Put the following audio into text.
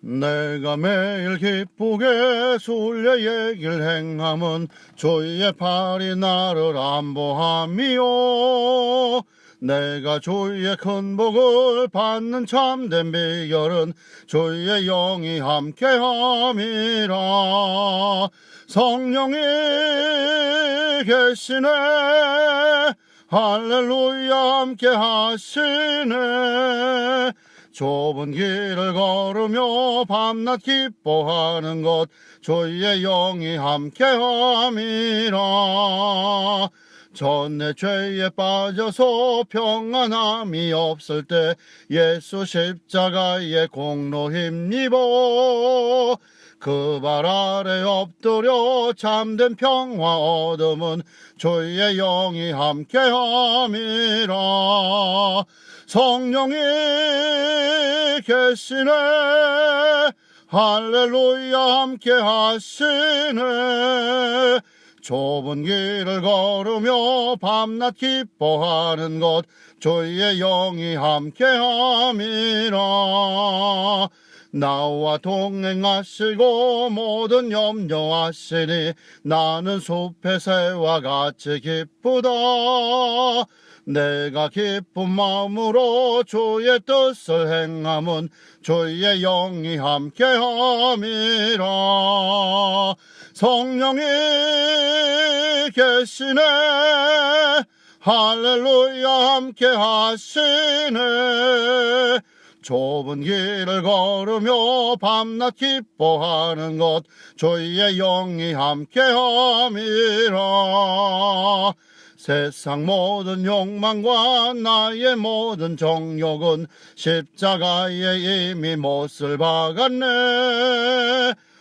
내가 매일 기쁘게 순례 얘길 행함은 주의 팔이 나를 안보함이요. 내가 주의 큰 복을 받는 참된 비결은 주의 영이 함께함이라. 성령이 계시네. 할렐루야 함께 하시네 좁은 길을 걸으며 밤낮 기뻐하는 것 주의 영이 함께함이라. 전내 죄에 빠져서 평안함이 없을 때 예수 십자가의 공로 힘입어 그 발 아래 엎드려 참된 평화 얻음은 주의 영이 함께함이라. 성령이 계시네. 할렐루야 함께 하시네. 좁은 길을 걸으며 밤낮 기뻐하는 것 주의 영이 함께함이라 나와 동행하시고 모든 염려하시니 나는 숲의 새와 같이 기쁘다. 내가 기쁜 마음으로 주의 뜻을 행함은 주의 영이 함께함이라. 성령이 계시네. 할렐루야 함께 하시네 좁은 길을 걸으며 밤낮 기뻐하는 것 주의 영이 함께함이라. 세상 모든 욕망과 나의 모든 정욕은 십자가에 이미 못을 박았네